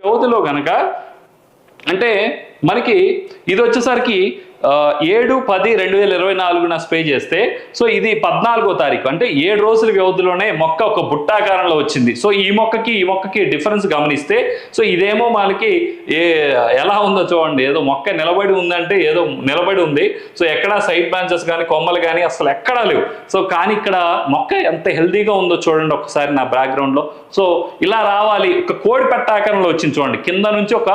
వ్యవధిలో కనుక అంటే మనకి ఇది వచ్చేసరికి ఏడు పది రెండు వేల ఇరవై నాలుగున స్ప్రే చేస్తే సో ఇది పద్నాలుగో తారీఖు. అంటే ఏడు రోజుల వ్యవధిలోనే మొక్క ఒక బుట్టాకారంలో వచ్చింది. సో ఈ మొక్కకి ఈ మొక్కకి డిఫరెన్స్ గమనిస్తే సో ఇదేమో మనకి ఏ ఎలా ఉందో చూడండి. ఏదో మొక్క నిలబడి ఉందంటే ఏదో నిలబడి ఉంది. సో ఎక్కడా సైడ్ బ్రాంచెస్ కానీ కొమ్మలు కానీ అసలు ఎక్కడా లేవు. సో కానీ ఇక్కడ మొక్క ఎంత హెల్దీగా ఉందో చూడండి ఒకసారి నా బ్యాక్గ్రౌండ్లో సో ఇలా రావాలి. ఒక కోడి పెట్టాకారంలో వచ్చింది చూడండి. కింద నుంచి ఒక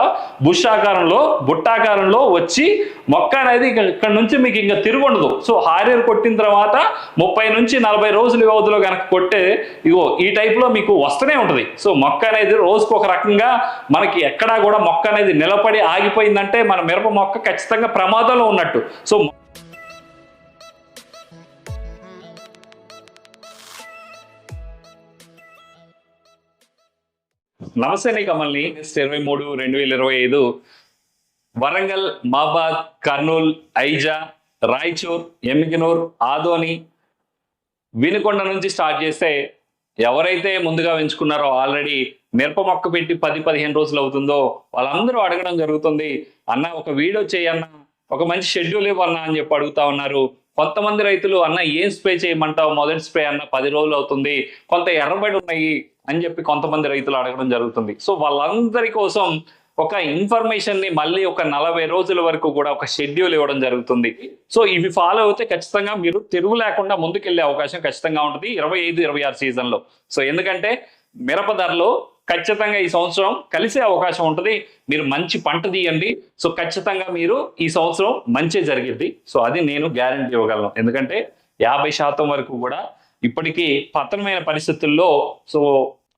బుష్ ఆకారంలో బుట్టాకారంలో వచ్చి మొక్క అనేది ఇక్కడ నుంచి మీకు ఇంకా తిరుగుండదు సో హారియర్ కొట్టిన తర్వాత ముప్పై నుంచి నలభై రోజుల వ్యవధిలో కనుక కొట్టే ఇగో ఈ టైప్లో మీకు వస్తూనే ఉంటుంది. సో మొక్క అనేది రోజుకు ఒక రకంగా మనకి ఎక్కడా కూడా మొక్క అనేది నిలబడి ఆగిపోయిందంటే మన మిరప మొక్క ఖచ్చితంగా ప్రమాదంలో ఉన్నట్టు. సో నమస్తే నీ కమల్ని. ఇరవై మూడు రెండు వేల ఇరవై ఐదు. వరంగల్ మాబాద్ కర్నూల్ ఐజా రాయచూర్ ఎమ్మికినూర్ ఆదోని వినుకొండ నుంచి స్టార్ట్ చేస్తే ఎవరైతే ముందుగా ఎంచుకున్నారో ఆల్రెడీ మిరప మొక్క పెట్టి పది పదిహేను రోజులు అవుతుందో వాళ్ళందరూ అడగడం జరుగుతుంది అన్న ఒక వీడియో చేయన్న ఒక మంచి షెడ్యూల్ ఇవ్వన్నా అని చెప్పి అడుగుతా ఉన్నారు. కొంతమంది రైతులు అన్న ఏం స్ప్రే చేయమంటావు? మొదటి స్ప్రే అన్న పది రోజులు అవుతుంది కొంత ఎర్రబడి ఉన్నాయి అని చెప్పి కొంతమంది రైతులు అడగడం జరుగుతుంది. సో వాళ్ళందరి కోసం ఒక ఇన్ఫర్మేషన్ని మళ్ళీ ఒక నలభై రోజుల వరకు కూడా ఒక షెడ్యూల్ ఇవ్వడం జరుగుతుంది. సో ఇవి ఫాలో అయితే ఖచ్చితంగా మీరు తిరుగు లేకుండా ముందుకెళ్ళే అవకాశం ఖచ్చితంగా ఉంటుంది ఇరవై ఐదు ఇరవై ఆరు సీజన్లో సో ఎందుకంటే మిరప ధరలో ఖచ్చితంగా ఈ సంవత్సరం కలిసే అవకాశం ఉంటుంది. మీరు మంచి పంట తీయండి. సో ఖచ్చితంగా మీరు ఈ సంవత్సరం మంచి జరిగింది సో అది నేను గ్యారంటీ ఇవ్వగలను. ఎందుకంటే యాభై శాతం వరకు కూడా ఇప్పటికీ పతనమైన పరిస్థితుల్లో సో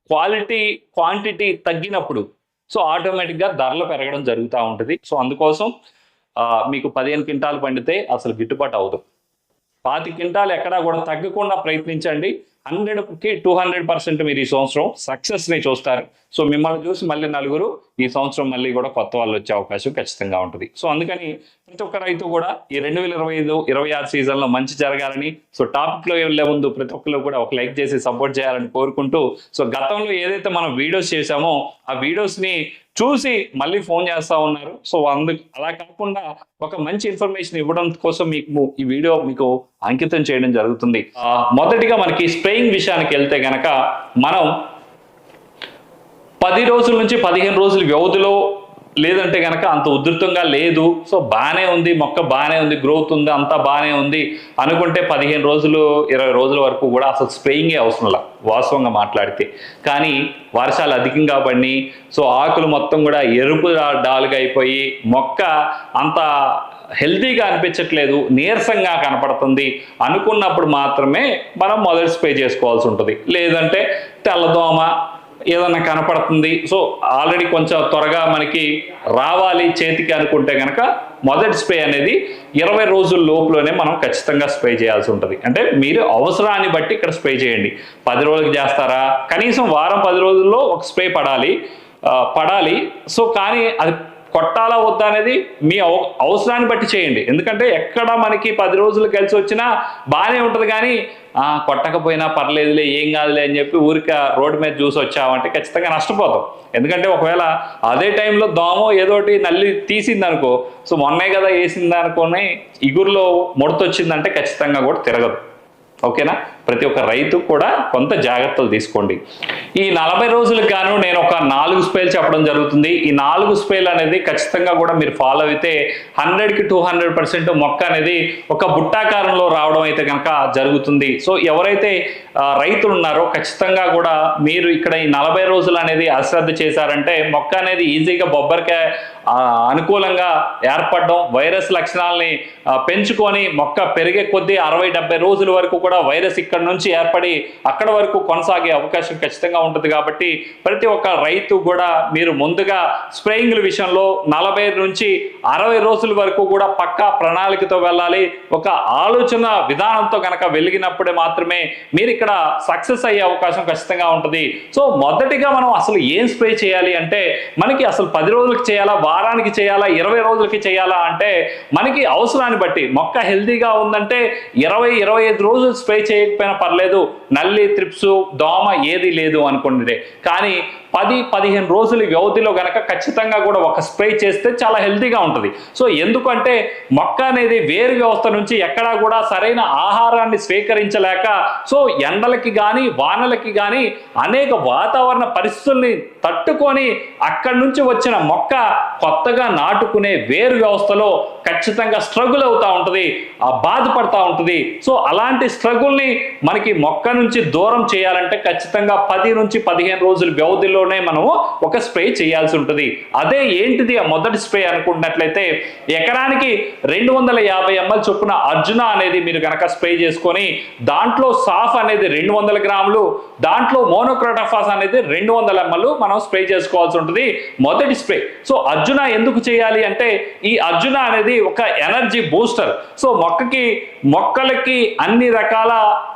క్వాలిటీ క్వాంటిటీ తగ్గినప్పుడు సో ఆటోమేటిక్గా ధరలు పెరగడం జరుగుతూ ఉంటుంది. సో అందుకోసం ఆ, మీకు పదిహేను క్వింటాలు పండితే అసలు గిట్టుబాటు అవదు పాతి క్వింటాలు ఎక్కడా కూడా తగ్గకుండా ప్రయత్నించండి. హండ్రెడ్కి టూ హండ్రెడ్ పర్సెంట్ మీరు ఈ సంవత్సరం సక్సెస్ని చూస్తారు. సో మిమ్మల్ని చూసి మళ్ళీ నలుగురు ఈ సంవత్సరం మళ్ళీ కూడా కొత్త వాళ్ళు వచ్చే అవకాశం ఖచ్చితంగా ఉంటుంది. సో అందుకని ప్రతి ఒక్క రైతు కూడా ఈ రెండు వేల ఇరవై ఐదు ఇరవై ఆరు సీజన్లో మంచి జరగాలని సో టాపిక్లో వెళ్ళే ముందు ప్రతి ఒక్కరు కూడా ఒక లైక్ చేసి సపోర్ట్ చేయాలని కోరుకుంటూ సో గతంలో ఏదైతే మనం వీడియోస్ చేశామో ఆ వీడియోస్ని చూసి మళ్ళీ ఫోన్ చేస్తా ఉన్నారు. సో అందు అలా కాకుండా ఒక మంచి ఇన్ఫర్మేషన్ ఇవ్వడం కోసం మీకు ఈ వీడియో మీకు అంకితం చేయడం జరుగుతుంది. మొదటిగా మనకి స్ప్రేయింగ్ విషయానికి వెళ్తే గనక మనం పది రోజుల నుంచి పదిహేను రోజుల వ్యవధిలో లేదంటే కనుక అంత ఉధృతంగా లేదు. సో బాగానే ఉంది మొక్క బాగానే ఉంది గ్రోత్ ఉంది అంతా బాగానే ఉంది అనుకుంటే పదిహేను రోజులు ఇరవై రోజుల వరకు కూడా అసలు స్ప్రేయింగే అవసరం లేదు వాస్తవంగా మాట్లాడితే. కానీ వర్షాలు అధికంగా పడి సో ఆకులు మొత్తం కూడా ఎరుపు డా- డాలుగా అయిపోయి మొక్క అంత హెల్తీగా అనిపించట్లేదు నీరసంగా కనపడుతుంది అనుకున్నప్పుడు మాత్రమే మనం మొదటి స్ప్రే చేసుకోవాల్సి ఉంటుంది. లేదంటే తెల్లదోమ ఏదన్నా కనపడుతుంది. సో ఆల్రెడీ కొంచెం త్వరగా మనకి రావాలి చేతికి అనుకుంటే కనుక మొదటి స్ప్రే అనేది ఇరవై రోజుల లోపులోనే మనం ఖచ్చితంగా స్ప్రే చేయాల్సి ఉంటుంది. అంటే మీరు అవసరాన్ని బట్టి ఇక్కడ స్ప్రే చేయండి. పది రోజులకి చేస్తారా? కనీసం వారం పది రోజుల్లో ఒక స్ప్రే పడాలి. పడాలి. సో కానీ అది కొట్టాలా వద్దా అనేది మీ అవసరాన్ని బట్టి చేయండి. ఎందుకంటే ఎక్కడ మనకి పది రోజులు కలిసి వచ్చినా బాగానే ఉంటుంది కానీ కొట్టకపోయినా పర్లేదులే ఏం కాదులే అని చెప్పి ఊరిక రోడ్డు మీద చూసి వచ్చామంటే ఖచ్చితంగా నష్టపోతాం. ఎందుకంటే ఒకవేళ అదే టైంలో దోమ ఏదోటి నల్లి తీసింది అనుకో సో మొన్నే కదా వేసింది అనుకోని ఇగురులో ముడతొచ్చిందంటే ఖచ్చితంగా కూడా తిరగదు. ఓకేనా? ప్రతి ఒక్క రైతు కూడా కొంత జాగ్రత్తలు తీసుకోండి. ఈ నలభై రోజులకు గాను నేను ఒక నాలుగు స్పేలు చెప్పడం జరుగుతుంది. ఈ నాలుగు స్పేలు అనేది ఖచ్చితంగా కూడా మీరు ఫాలో అయితే హండ్రెడ్కి టూ హండ్రెడ్ పర్సెంట్ మొక్క అనేది ఒక బుట్టాకారంలో రావడం అయితే కనుక జరుగుతుంది. సో ఎవరైతే రైతులు ఉన్నారో ఖచ్చితంగా కూడా మీరు ఇక్కడ ఈ నలభై రోజులు అనేది అశ్రద్ధ చేశారంటే మొక్క అనేది ఈజీగా బొబ్బరికాయ అనుకూలంగా ఏర్పడడం వైరస్ లక్షణాలని పెంచుకొని మొక్క పెరిగే కొద్దీ అరవై డెబ్బై రోజుల వరకు కూడా వైరస్ ఇక్కడ నుంచి ఏర్పడి అక్కడ వరకు కొనసాగే అవకాశం ఖచ్చితంగా ఉంటుంది కాబట్టి ప్రతి ఒక్క రైతు కూడా మీరు ముందుగా స్ప్రేయింగ్ల విషయంలో నలభై నుంచి అరవై రోజుల వరకు కూడా పక్కా ప్రణాళికతో వెళ్ళాలి. ఒక ఆలోచన విధానంతో కనుక వెలిగినప్పుడే మాత్రమే మీరు ఇక్కడ సక్సెస్ అయ్యే అవకాశం ఖచ్చితంగా ఉంటుంది. సో మొదటిగా మనం అసలు ఏం స్ప్రే చేయాలి అంటే మనకి అసలు పది రోజులకు చేయాలా? వారానికి చేయాలా? ఇరవై రోజులకి చేయాలా? అంటే మనకి అవసరాన్ని బట్టి. మొక్క హెల్తీగా ఉందంటే ఇరవై ఇరవై ఐదు రోజులు స్ప్రే చేయకపోయినా పర్లేదు. నల్లి త్రిప్స్ దోమ ఏది లేదు అనుకుంటే. కానీ పది పదిహేను రోజుల వ్యవధిలో గనక ఖచ్చితంగా కూడా ఒక స్ప్రే చేస్తే చాలా హెల్తీగా ఉంటుంది. సో ఎందుకంటే మొక్క అనేది వేరు వ్యవస్థ నుంచి ఎక్కడా కూడా సరైన ఆహారాన్ని స్వీకరించలేక సో ఎండలకి కానీ వానలకి కానీ అనేక వాతావరణ పరిస్థితుల్ని తట్టుకొని అక్కడి నుంచి వచ్చిన మొక్క కొత్తగా నాటుకునే వేరు వ్యవస్థలో ఖచ్చితంగా స్ట్రగుల్ అవుతూ ఉంటుంది ఆ బాధపడతా ఉంటుంది. సో అలాంటి స్ట్రగుల్ని మనకి మొక్క నుంచి దూరం చేయాలంటే ఖచ్చితంగా పది నుంచి పదిహేను రోజుల వ్యవధిలోనే మనము ఒక స్ప్రే చేయాల్సి ఉంటుంది. అదే ఏంటిది? ఆ మొదటి స్ప్రే అనుకున్నట్లయితే ఎకరానికి రెండు వందల యాభై ఎంఎల్ చొప్పున అర్జున అనేది మీరు కనుక స్ప్రే చేసుకొని దాంట్లో సాఫ్ అనేది రెండు వందల గ్రాములు దాంట్లో మోనోక్రోటఫాస్ అనేది రెండు వందల ఎంఎల్ మనం స్ప్రే చేసుకోవాల్సి ఉంటుంది. మొదటి స్ప్రే సో అర్జున ఎందుకు చేయాలి అంటే ఈ అర్జున అనేది ఒక ఎనర్జీ బూస్టర్ సో మొక్కకి మొక్కలకి అన్ని రకాల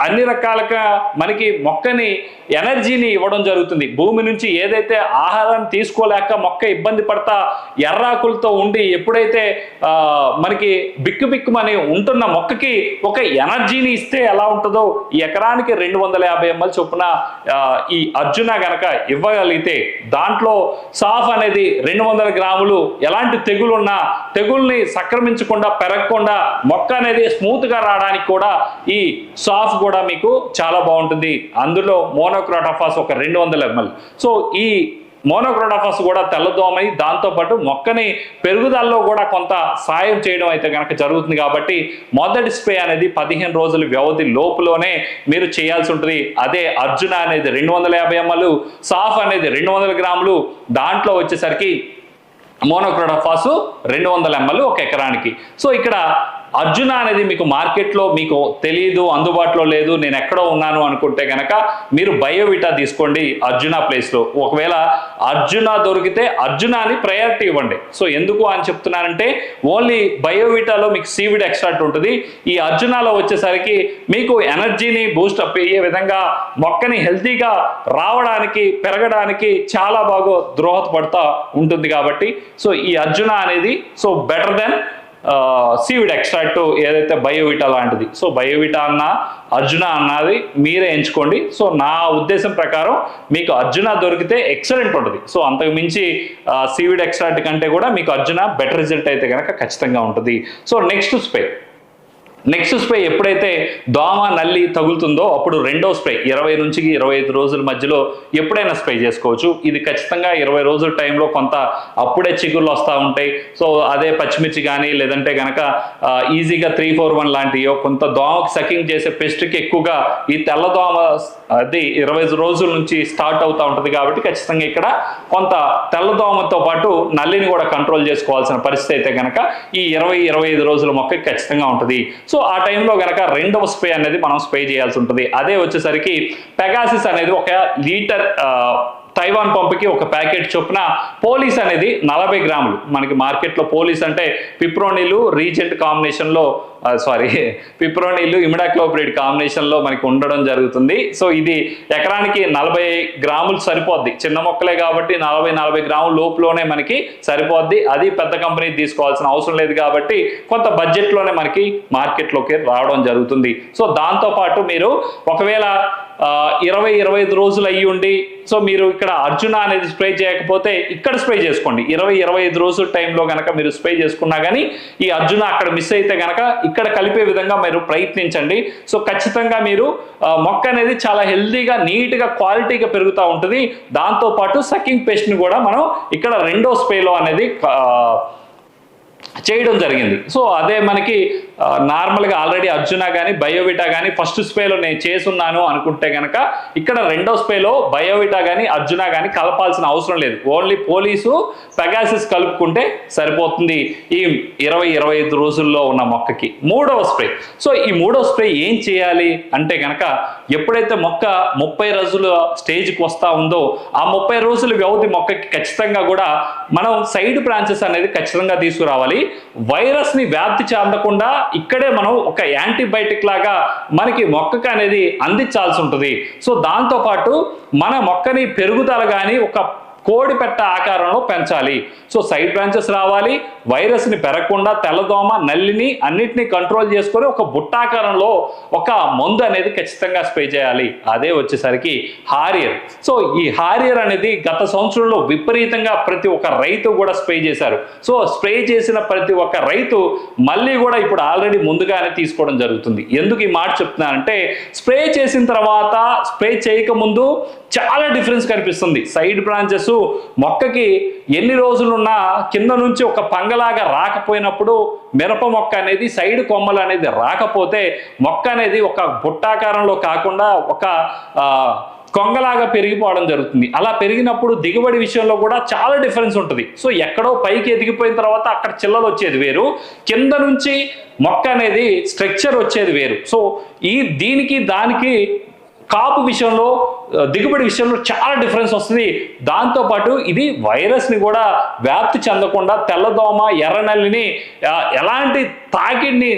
అన్ని రకాలుగా మనకి మొక్కని ఎనర్జీని ఇవ్వడం జరుగుతుంది. భూమి నుంచి ఏదైతే ఆహారం తీసుకోలేక మొక్క ఇబ్బంది పడతా ఎర్రాకులతో ఉండి ఎప్పుడైతే మనకి బిక్కు బిక్కుమని ఉంటున్న మొక్కకి ఒక ఎనర్జీని ఇస్తే ఎలా ఉంటుందో ఈ ఎకరానికి రెండు వందల యాభై ఎంఎల్ చొప్పున ఈ అర్జున గనక ఇవ్వగలిగితే దాంట్లో సాఫ్ అనేది రెండు వందల గ్రాములు ఎలాంటి తెగులున్నా తెగుల్ని సక్రమించకుండా పెరగకుండా మొక్క అనేది స్మూత్గా రావడానికి కూడా ఈ సాఫ్ కూడా మీకు చాలా బాగుంటుంది. అందులో మోనోక్రోటాఫాస్ ఒక రెండు వందల ఎంఎల్. సో ఈ మోనోక్రోడాఫస్ కూడా తెల్లదోమై దాంతోపాటు మొక్కని పెరుగుదలలో కూడా కొంత సాయం చేయడం అయితే కనుక జరుగుతుంది కాబట్టి మొదటి స్ప్రే అనేది పదిహేను రోజుల వ్యవధి లోపులోనే మీరు చేయాల్సి ఉంటుంది. అదే అర్జున అనేది రెండు వందల యాభై ఎంఎల్ సాఫ్ అనేది రెండు వందల గ్రాములు దాంట్లో వచ్చేసరికి మోనోక్రోడోఫాస్ రెండు వందల ఎంఎల్ ఒక ఎకరానికి. సో ఇక్కడ అర్జున అనేది మీకు మార్కెట్లో మీకు తెలియదు అందుబాటులో లేదు నేను ఎక్కడో ఉన్నాను అనుకుంటే కనుక మీరు బయోవిటా తీసుకోండి అర్జున ప్లేస్లో. ఒకవేళ అర్జున దొరికితే అర్జున అని ప్రయారిటీ ఇవ్వండి. సో ఎందుకు అని చెప్తున్నానంటే ఓన్లీ బయోవిటాలో మీకు సీవిడ్ ఎక్స్ట్రాక్ట్ ఉంటుంది. ఈ అర్జునాలో వచ్చేసరికి మీకు ఎనర్జీని బూస్టప్ అయ్యే విధంగా మొక్కని హెల్తీగా రావడానికి పెరగడానికి చాలా బాగా దోహదపడతా ఉంటుంది కాబట్టి సో ఈ అర్జున అనేది so better than seaweed extract ఏదైతే బయోవిటా లాంటిది. సో బయోవిటా అన్న అర్జున అన్నది మీరే ఎంచుకోండి. సో నా ఉద్దేశం ప్రకారం మీకు అర్జున దొరికితే ఎక్సలెంట్ ఉంటుంది. సో అంతకు మించి సీవిడ్ ఎక్స్ట్రాక్ట్ కంటే కూడా మీకు అర్జున బెటర్ రిజల్ట్ అయితే కనుక ఖచ్చితంగా ఉంటుంది. So next spray next spray ఎప్పుడైతే దోమ నల్లి తగులుతుందో అప్పుడు రెండో స్ప్రే ఇరవై నుంచి ఇరవై ఐదు రోజుల మధ్యలో ఎప్పుడైనా స్ప్రే చేసుకోవచ్చు. ఇది ఖచ్చితంగా ఇరవై రోజుల టైంలో కొంత అప్పుడే చిగుళ్ళు వస్తూ ఉంటాయి. సో అదే పచ్చిమిర్చి కానీ లేదంటే కనుక ఈజీగా త్రీ ఫోర్ వన్ లాంటివో కొంత దోమకు సకింగ్ చేసే పెస్ట్కి ఎక్కువగా ఈ తెల్ల దోమ అది ఇరవై రోజుల నుంచి స్టార్ట్ అవుతూ ఉంటుంది కాబట్టి ఖచ్చితంగా ఇక్కడ కొంత తెల్లదోమతో పాటు నల్లిని కూడా కంట్రోల్ చేసుకోవాల్సిన పరిస్థితి అయితే కనుక ఈ ఇరవై ఇరవై ఐదు రోజుల మొక్కకి ఖచ్చితంగా ఉంటుంది. సో ఆ టైంలో గనక రెండవ స్ప్రే అనేది మనం స్ప్రే చేయాల్సి ఉంటుంది. అదే వచ్చేసరికి పెగాసిస్ అనేది ఒక లీటర్ తైవాన్ పంపకి ఒక ప్యాకెట్ చొప్పున పోలీస్ అనేది నలభై గ్రాములు. మనకి మార్కెట్లో పోలీస్ అంటే పిప్రోనిలు రీజెంట్ కాంబినేషన్లో సారీ పిప్రోనిలు ఇమిడాక్లోప్రిడ్ కాంబినేషన్లో మనకి ఉండడం జరుగుతుంది. సో ఇది ఎకరానికి నలభై గ్రాములు సరిపోద్ది. చిన్న మొక్కలే కాబట్టి నలభై నలభై గ్రాముల లోపులోనే మనకి సరిపోద్ది. అది పెద్ద కంపెనీ తీసుకోవాల్సిన అవసరం లేదు కాబట్టి కొంత బడ్జెట్లోనే మనకి మార్కెట్లోకి రావడం జరుగుతుంది. సో దాంతోపాటు మీరు ఒకవేళ ఇరవై ఇరవై ఐదు రోజులు అయ్యి ఉండి సో మీరు ఇక్కడ అర్జున అనేది స్ప్రే చేయకపోతే ఇక్కడ స్ప్రే చేసుకోండి. ఇరవై ఇరవై ఐదు రోజుల టైంలో కనుక మీరు స్ప్రే చేసుకున్నా కానీ ఈ అర్జున అక్కడ మిస్ అయితే కనుక ఇక్కడ కలిపే విధంగా మీరు ప్రయత్నించండి. సో ఖచ్చితంగా మీరు మొక్క అనేది చాలా హెల్దీగా నీట్గా క్వాలిటీగా పెరుగుతూ ఉంటుంది. దాంతోపాటు సకింగ్ పేస్ట్ని కూడా మనం ఇక్కడ రెండో స్ప్రేలో అనేది చేయడం జరిగింది. సో అదే మనకి నార్మల్గా ఆల్రెడీ అర్జున కానీ బయోవిటా కానీ ఫస్ట్ స్పేలో నేను చేసున్నాను అనుకుంటే కనుక ఇక్కడ రెండో స్పేలో బయోవిటా కానీ అర్జున కానీ కలపాల్సిన అవసరం లేదు. ఓన్లీ పోలీసు పెగాసిస్ కలుపుకుంటే సరిపోతుంది ఈ ఇరవై ఇరవై ఐదు రోజుల్లో ఉన్న మొక్కకి. మూడవ స్ప్రే. సో ఈ మూడవ స్ప్రే ఏం చేయాలి అంటే కనుక ఎప్పుడైతే మొక్క ముప్పై రోజుల స్టేజ్కి వస్తూ ఉందో ఆ ముప్పై రోజుల వ్యవధి మొక్కకి ఖచ్చితంగా కూడా మనం సైడ్ బ్రాంచెస్ అనేది ఖచ్చితంగా తీసుకురావాలి. వైరస్ని వ్యాప్తి చెందకుండా ఇక్కడే మనం ఒక యాంటీబయాటిక్ లాగా మనకి మొక్కకు అనేది అందించాల్సి ఉంటుంది. సో దాంతో పాటు మన మొక్కని పెరుగుదల కానీ ఒక కోడి పెట్ట ఆకారంలో పెంచాలి. సో సైడ్ బ్రాంచెస్ రావాలి వైరస్ని పెరగకుండా తెల్లదోమ నల్లిని అన్నిటినీ కంట్రోల్ చేసుకొని ఒక బుట్టాకారంలో ఒక మందు అనేది ఖచ్చితంగా స్ప్రే చేయాలి. అదే వచ్చేసరికి హారియర్. సో ఈ హారియర్ అనేది గత సంవత్సరంలో విపరీతంగా ప్రతి ఒక్క రైతు కూడా స్ప్రే చేశారు. సో స్ప్రే చేసిన ప్రతి ఒక్క రైతు మళ్ళీ కూడా ఇప్పుడు ఆల్రెడీ ముందుగానే తీసుకోవడం జరుగుతుంది. ఎందుకు ఈ మాట చెప్తున్నానంటే స్ప్రే చేసిన తర్వాత స్ప్రే చేయకముందు చాలా డిఫరెన్స్ కనిపిస్తుంది. సైడ్ బ్రాంచెస్ మొక్కకి ఎన్ని రోజులున్నా కింద నుంచి ఒక పంగలాగా రాకపోయినప్పుడు మిరప మొక్క అనేది సైడ్ కొమ్మలు అనేది రాకపోతే మొక్క అనేది ఒక బుట్టాకారంలో కాకుండా ఒక కొంగలాగా పెరిగిపోవడం జరుగుతుంది. అలా పెరిగినప్పుడు దిగుబడి విషయంలో కూడా చాలా డిఫరెన్స్ ఉంటుంది. సో ఎక్కడో పైకి ఎదిగిపోయిన తర్వాత అక్కడ చిల్లలు వచ్చేది వేరు. కింద నుంచి మొక్క అనేది స్ట్రక్చర్ వచ్చేది వేరు. సో ఈ దీనికి దానికి కాపు విషయంలో దిగుబడి విషయంలో చాలా డిఫరెన్స్ వస్తుంది. దాంతోపాటు ఇది వైరస్ని కూడా వ్యాప్తి చెందకుండా తెల్లదోమ ఎర్రనల్లిని ఎలాంటి తాకిడిని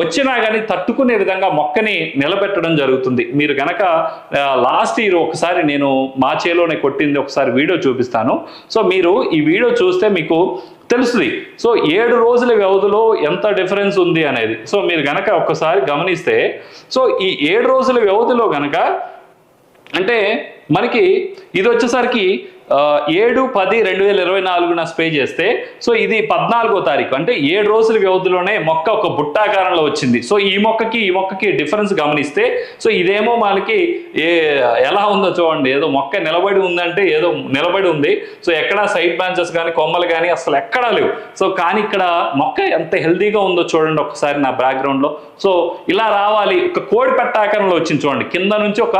వచ్చినా కానీ తట్టుకునే విధంగా మొక్కని నిలబెట్టడం జరుగుతుంది. మీరు గనక లాస్ట్ ఇయర్ ఒకసారి నేను మా చేలోనే కొట్టింది ఒకసారి వీడియో చూపిస్తాను. సో మీరు ఈ వీడియో చూస్తే మీకు తెలుస్తుంది. సో ఏడు రోజుల వ్యవధిలో ఎంత డిఫరెన్స్ ఉంది అనేది. సో మీరు గనక ఒక్కసారి గమనిస్తే సో ఈ ఏడు రోజుల వ్యవధిలో గనక అంటే మనకి ఇది వచ్చేసరికి ఏడు పది రెండు వేల ఇరవై నాలుగున స్ప్రే చేస్తే సో ఇది పద్నాలుగో తారీఖు. అంటే ఏడు రోజుల వ్యవధిలోనే మొక్క ఒక బుట్టాకారంలో వచ్చింది. సో ఈ మొక్కకి ఈ మొక్కకి డిఫరెన్స్ గమనిస్తే సో ఇదేమో మనకి ఏ ఎలా ఉందో చూడండి. ఏదో మొక్క నిలబడి ఉందంటే ఏదో నిలబడి ఉంది. సో ఎక్కడా సైడ్ బ్రాంచెస్ కానీ కొమ్మలు కానీ అసలు ఎక్కడా లేవు. సో కానీ ఇక్కడ మొక్క ఎంత హెల్దీగా ఉందో చూడండి ఒకసారి నా బ్యాక్గ్రౌండ్లో. సో ఇలా రావాలి. ఒక కోడి పెట్టాకారంలో వచ్చింది చూడండి. కింద నుంచి ఒక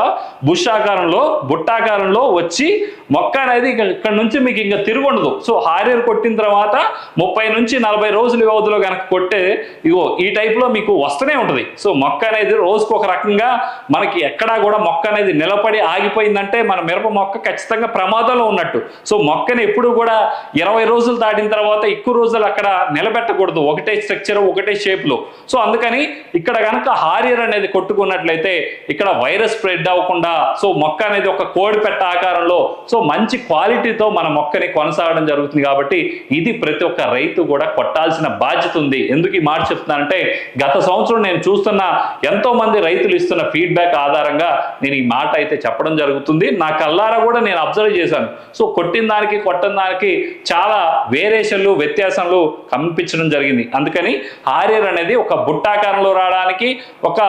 బుష్ ఆకారంలో బుట్టాకారంలో వచ్చి మొక్క అనేది ఇక ఇక్కడ నుంచి మీకు ఇంకా తిరుగుండదు సో హారియర్ కొట్టిన తర్వాత ముప్పై నుంచి నలభై రోజుల వ్యవధిలో కనుక కొట్టే ఇగో ఈ టైప్లో మీకు వస్తూనే ఉంటుంది. సో మొక్క అనేది రోజుకు ఒక రకంగా మనకి ఎక్కడా కూడా మొక్క అనేది నిలబడి ఆగిపోయిందంటే మన మిరప మొక్క ఖచ్చితంగా ప్రమాదంలో ఉన్నట్టు. సో మొక్కని ఎప్పుడు కూడా ఇరవై రోజులు దాటిన తర్వాత ఎక్కువ రోజులు అక్కడ నిలబెట్టకూడదు. ఒకటే స్ట్రక్చర్ ఒకటే షేప్లో సో అందుకని ఇక్కడ కనుక హారియర్ అనేది కొట్టుకున్నట్లయితే ఇక్కడ వైరస్ స్ప్రెడ్ అవ్వకుండా సో మొక్క అనేది ఒక కోడి పెట్ట ఆకారంలో సో మంచి క్వాలిటీతో మన మొక్కని కొనసాగడం జరుగుతుంది కాబట్టి ఇది ప్రతి ఒక్క రైతు కూడా కొట్టాల్సిన బాధ్యత ఉంది. ఎందుకు ఈ మాట చెప్తున్నానంటే గత సంవత్సరం నేను చూస్తున్న ఎంతో మంది రైతులు ఇస్తున్న ఫీడ్బ్యాక్ ఆధారంగా నేను ఈ మాట అయితే చెప్పడం జరుగుతుంది. నా కల్లారా కూడా నేను అబ్జర్వ్ చేశాను. సో కొట్టిన దానికి కొట్టిన దానికి చాలా వేరియేషన్లు వ్యత్యాసంలు కనిపించడం జరిగింది. అందుకని హారియర్ అనేది ఒక బుట్టాకారంలో రావడానికి ఒక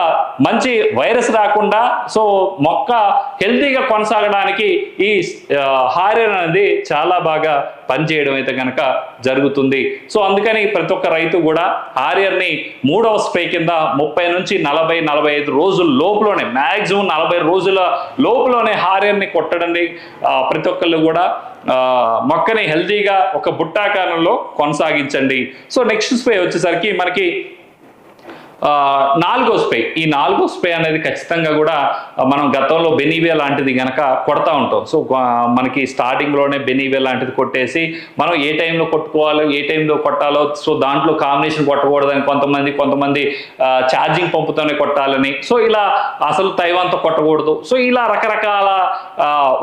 మంచి వైరస్ రాకుండా సో మొక్క హెల్తీగా కొనసాగడానికి ఈ ఆ, అనేది చాలా బాగా పనిచేయడం అయితే కనుక జరుగుతుంది. సో అందుకని ప్రతి ఒక్క రైతు కూడా హారియర్ని మూడవ స్ప్రే కింద ముప్పై నుంచి నలభై నలభై ఐదు రోజుల లోపలనే మ్యాక్సిమం నలభై రోజుల లోపలనే హారియర్ని కొట్టడండి. ప్రతి ఒక్కళ్ళు కూడా మొక్కని హెల్తీగా ఒక బుట్టాకారంలో కొనసాగించండి. సో నెక్స్ట్ స్ప్రే వచ్చేసరికి మనకి నాలుగో స్పే ఈ నాలుగో స్పే అనేది ఖచ్చితంగా కూడా మనం గతంలో బెనీవియా లాంటిది గనక కొడతా ఉంటాం. సో మనకి స్టార్టింగ్లోనే బెనీవియా లాంటిది కొట్టేసి మనం ఏ టైంలో కొట్టుకోవాలో ఏ టైంలో కొట్టాలో సో దాంట్లో కాంబినేషన్ కొట్టకూడదని కొంతమంది కొంతమంది ఛార్జింగ్ పంపుతోనే కొట్టాలని. సో ఇలా అసలు తైవాన్తో కొట్టకూడదు. సో ఇలా రకరకాల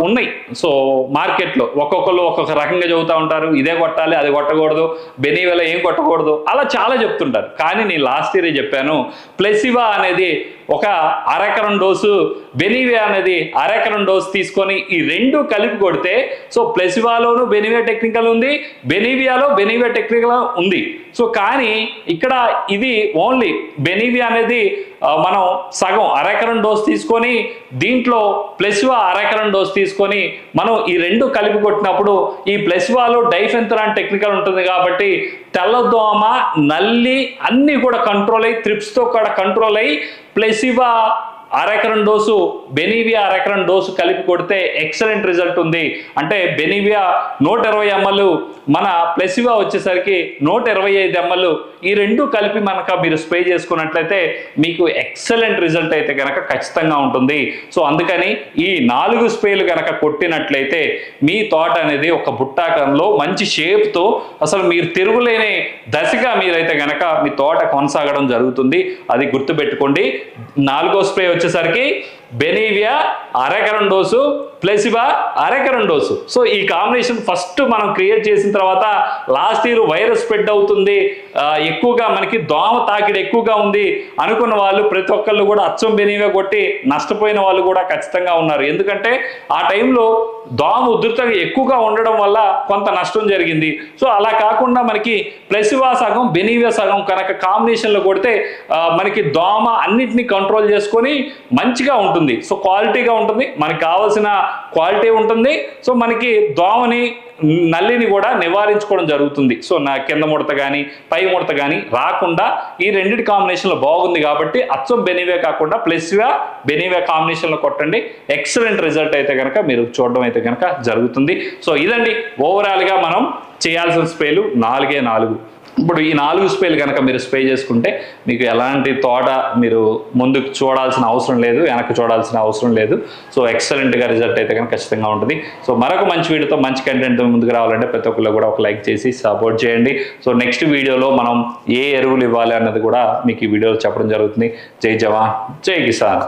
ఉన్నాయి. సో మార్కెట్లో ఒక్కొక్కరు ఒక్కొక్క రకంగా చెబుతూ ఉంటారు. ఇదే కొట్టాలి అది కొట్టకూడదు బెనీవెల ఏం కొట్టకూడదు అలా చాలా చెప్తుంటారు. కానీ నేను లాస్ట్ ఇయర్ చెప్పాను ప్లెసివా అనేది ఒక అరెకరం డోసు బెనివే అనేది అరెకరం డోసు తీసుకొని ఈ రెండు కలిపి కొడితే సో ప్లెసివాలోను బెనివే టెక్నికల్ ఉంది బెనివియాలో బెనివే టెక్నికల్ ఉంది. సో కానీ ఇక్కడ ఇది ఓన్లీ బెనివియా అనేది మనం సగం అరెకరం డోస్ తీసుకొని దీంట్లో ప్లెసివా అరెకరం డోస్ తీసుకొని మనం ఈ రెండు కలిపి కొట్టినప్పుడు ఈ ప్లెసివాలో డైఫెంథరాన్ టెక్నికల్ ఉంటుంది కాబట్టి తెల్లదోమ నల్లి అన్నీ కూడా కంట్రోల్ అయ్యి త్రిప్స్తో కూడా కంట్రోల్ అయ్యి ప్లెసివా అరెకరం డోసు బెనీవియా అరెకరం డోసు కలిపి కొడితే ఎక్సలెంట్ రిజల్ట్ ఉంది. అంటే బెనీవియా నూట ఇరవై ఎంఎల్ మన ప్లెసివా వచ్చేసరికి నూట ఇరవై ఐదు ఎంఎల్ ఈ రెండు కలిపి మనక మీరు స్ప్రే చేసుకున్నట్లయితే మీకు ఎక్సలెంట్ రిజల్ట్ అయితే కనుక ఖచ్చితంగా ఉంటుంది. సో అందుకని ఈ నాలుగు స్ప్రేలు కనుక కొట్టినట్లయితే మీ తోట అనేది ఒక బుట్టాకంలో మంచి షేప్తో అసలు మీరు తిరుగులేని దశగా మీరైతే గనక మీ తోట కొనసాగడం జరుగుతుంది. అది గుర్తుపెట్టుకోండి. నాలుగో స్ప్రే వచ్చేసరికి బెనీవియా అరెకరం డోసు ప్లెసిబా అరెకరం డోసు. సో ఈ కాంబినేషన్ ఫస్ట్ మనం క్రియేట్ చేసిన తర్వాత లాస్ట్ ఇయర్ వైరస్ స్ప్రెడ్ అవుతుంది. ఎక్కువగా మనకి దోమ తాకిడి ఎక్కువగా ఉంది అనుకున్న వాళ్ళు ప్రతి ఒక్కళ్ళు కూడా అచ్చం బెనీవియా కొట్టి నష్టపోయిన వాళ్ళు కూడా ఖచ్చితంగా ఉన్నారు. ఎందుకంటే ఆ టైంలో దోమ ఉధృతంగా ఎక్కువగా ఉండడం వల్ల కొంత నష్టం జరిగింది. సో అలా కాకుండా మనకి ప్లసివా సగం బెనీవియా సగం కనుక కాంబినేషన్లో కొడితే మనకి దోమ అన్నిటినీ కంట్రోల్ చేసుకొని మంచిగా ఉంటుంది. సో క్వాలిటీగా ఉంటుంది. మనకి కావాల్సిన క్వాలిటీ ఉంటుంది. సో మనకి దోమని నల్లిని కూడా నివారించుకోవడం జరుగుతుంది. సో నా కింద ముడత కానీ పై ముడత కానీ రాకుండా ఈ రెండింటి కాంబినేషన్లో బాగుంది కాబట్టి అచ్చం బెనివే కాకుండా ప్లస్గా బెనివే కాంబినేషన్లో కొట్టండి. ఎక్సలెంట్ రిజల్ట్ అయితే కనుక మీరు చూడడం అయితే కనుక జరుగుతుంది. సో ఇదండి. ఓవరాల్గా మనం చేయాల్సిన స్ప్రేలు నాలుగే నాలుగు. ఇప్పుడు ఈ నాలుగు స్ప్రేలు కనుక మీరు స్ప్రే చేసుకుంటే మీకు ఎలాంటి తోట మీరు ముందుకు చూడాల్సిన అవసరం లేదు వెనక్కి చూడాల్సిన అవసరం లేదు. సో ఎక్సలెంట్గా రిజల్ట్ అయితే కనుక ఖచ్చితంగా ఉంటుంది. సో మరొక మంచి వీడియోతో మంచి కంటెంట్ ముందుకు రావాలంటే ప్రతి ఒక్కళ్ళు కూడా ఒక లైక్ చేసి సపోర్ట్ చేయండి. సో నెక్స్ట్ వీడియోలో మనం ఏ ఎరువులు ఇవ్వాలి అన్నది కూడా మీకు ఈ వీడియోలో చెప్పడం జరుగుతుంది. జై జవాన్ జై కిసాన్.